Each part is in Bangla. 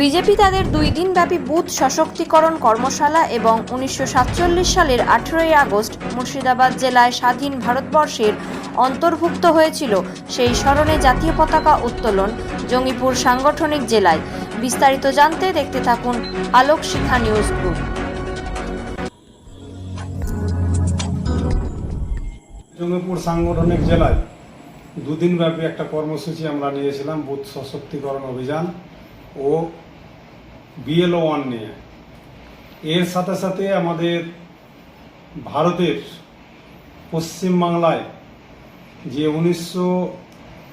বিজেপি তাদের দুই দিনব্যাপী বুথ সশক্তিকরণ কর্মশালা এবং উনিশশো সাতচল্লিশ সালের আঠেরোই আগস্ট মুর্শিদাবাদ জেলায় স্বাধীন ভারতবর্ষের অন্তর্ভুক্ত হয়েছিল সেই স্মরণে জাতীয় পতাকা উত্তোলন জঙ্গিপুর সাংগঠনিক জেলায়। বিস্তারিত জানতে দেখতে থাকুন আলোক শিখা নিউজ গ্রুপ। জঙ্গিপুর সাংগঠনিক জেলায় দুদিন ব্যাপী একটা কর্মসূচি আমরা নিয়েছিলাম, বুথ সশক্তিকরণ অভিযান। ও বিএলও ওয়ান নিয়ে। এর সাথে সাথে আমাদের ভারতের পশ্চিমবাংলায় যে উনিশশো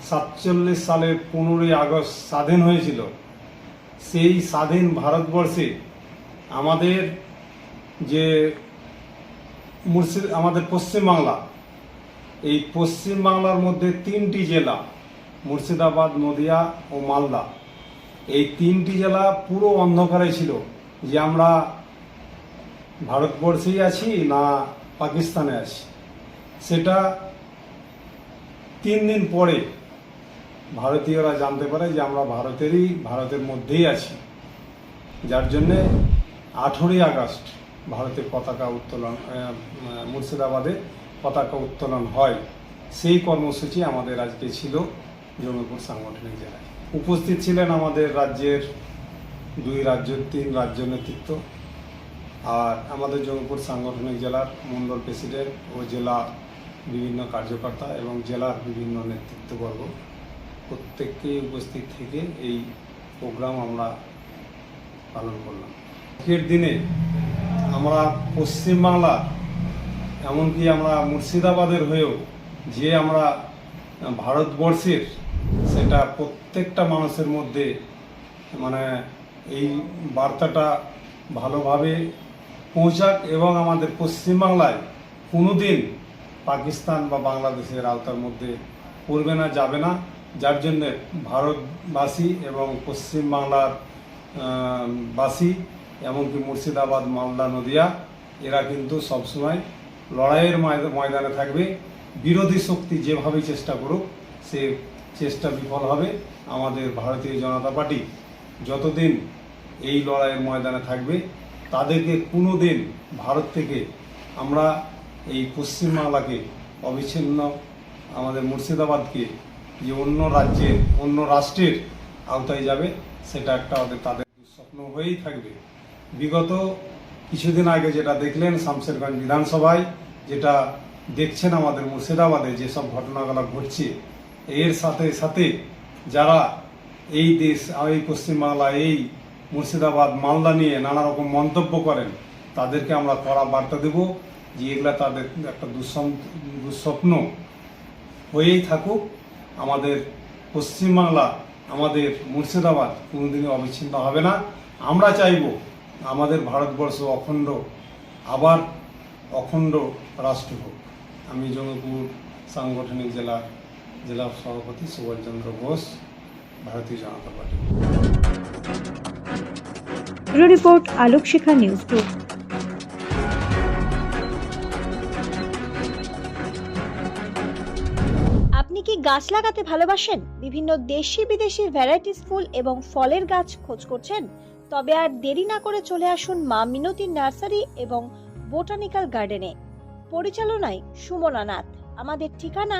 সাতচল্লিশ সালের পনেরোই আগস্ট স্বাধীন হয়েছিল, সেই স্বাধীন ভারতবর্ষে আমাদের যে মুর্শিদ, আমাদের পশ্চিমবাংলা এই পশ্চিম বাংলার মধ্যে তিনটি জেলা, মুর্শিদাবাদ, নদিয়া ও মালদা। এই তিনটি জেলা পুরো অন্ধকারে ছিল যে আমরা ভারতবর্ষেই আছি না পাকিস্তানে আছি। সেটা তিন দিন পরে ভারতীয়রা জানতে পারে যে আমরা ভারতেরই, ভারতের মধ্যেই আছি। যার জন্যে আঠেরোই আগস্ট ভারতের পতাকা উত্তোলন মুর্শিদাবাদে পতাকা উত্তোলন হয়। সেই কর্মসূচি আমাদের আজকে ছিল জঙ্গিপুর সাংগঠনিক জেলায়। উপস্থিত ছিলেন আমাদের রাজ্যের দুই রাজ্য, তিন রাজ্য নেতৃত্ব আর আমাদের জঙ্গিপুর সাংগঠনিক জেলার মণ্ডল প্রেসিডেন্ট ও জেলা বিভিন্ন কার্যকর্তা এবং জেলার বিভিন্ন নেতৃত্ববর্গ। প্রত্যেককে উপস্থিত থেকে এই প্রোগ্রাম আমরা পালন করলাম। আজকের দিনে আমরা পশ্চিমবাংলা, এমনকি আমরা মুর্শিদাবাদের হয়েও যে আমরা ভারতবর্ষের সেটা প্রত্যেকটা মানুষের মধ্যে মানে এই বার্তাটা ভালোভাবে পৌঁছাক এবং আমাদের পশ্চিমবাংলায় কোনোদিন পাকিস্তান বা বাংলাদেশের আওতার মধ্যে পড়বে না, যাবে না। যার জন্যে ভারতবাসী এবং পশ্চিমবাংলার বাসী এমনকি মুর্শিদাবাদ, মালদা, নদিয়া, এরা কিন্তু সবসময় লড়াইয়ের ময়দানে থাকবে। বিরোধী শক্তি যেভাবেই চেষ্টা করুক, সে চেষ্টা বিফল হবে। আমাদের ভারতীয় জনতা পার্টি যতদিন এই লড়াইয়ের ময়দানে থাকবে, তাদেরকে কোনো দিন ভারত থেকে আমরা এই পশ্চিমবাংলাকে অবিচ্ছিন্ন আমাদের মুর্শিদাবাদকে যে অন্য রাজ্যের, অন্য রাষ্ট্রের আওতায় যাবে, সেটা একটা ওদের তাদের স্বপ্ন হয়েই থাকবে। বিগত কিছুদিন আগে যেটা দেখলেন শামশেরগঞ্জ বিধানসভায়, যেটা দেখছেন আমাদের মুর্শিদাবাদে যেসব ঘটনাগুলো ঘটছে এর সাথে সাথে যারা এই দেশ, এই পশ্চিমবাংলা এই মুর্শিদাবাদ, মালদা নিয়ে নানা রকম মন্তব্য করেন, তাদেরকে আমরা কড়া বার্তা দেব যে এগুলা তাদের একটা দুঃস্বপ্ন হয়েই থাকুক। আমাদের পশ্চিমবাংলা আমাদের মুর্শিদাবাদ কোনোদিনই অবিচ্ছিন্ন হবে না। আমরা চাইব আমাদের ভারতবর্ষ অখণ্ড, আবার অখণ্ড রাষ্ট্র হোক। আমি জঙ্গিপুর সাংগঠনিক জেলা জেলা সভাপতি Subhashchandra Ghosh Bharatiya Janata party. Report Alok Shikha news group আপনি কি গাছ লাগাতে ভালোবাসেন? বিভিন্ন দেশি বিদেশি ভ্যারাইটিস ফুল এবং ফলের গাছ খোঁজ করছেন? তবে আর দেরি না করে চলে আসুন মা মিনতি নার্সারি এবং বোটানিক্যাল গার্ডেনে। পরিচালনায় সুমনা নাথ। আমাদের ঠিকানা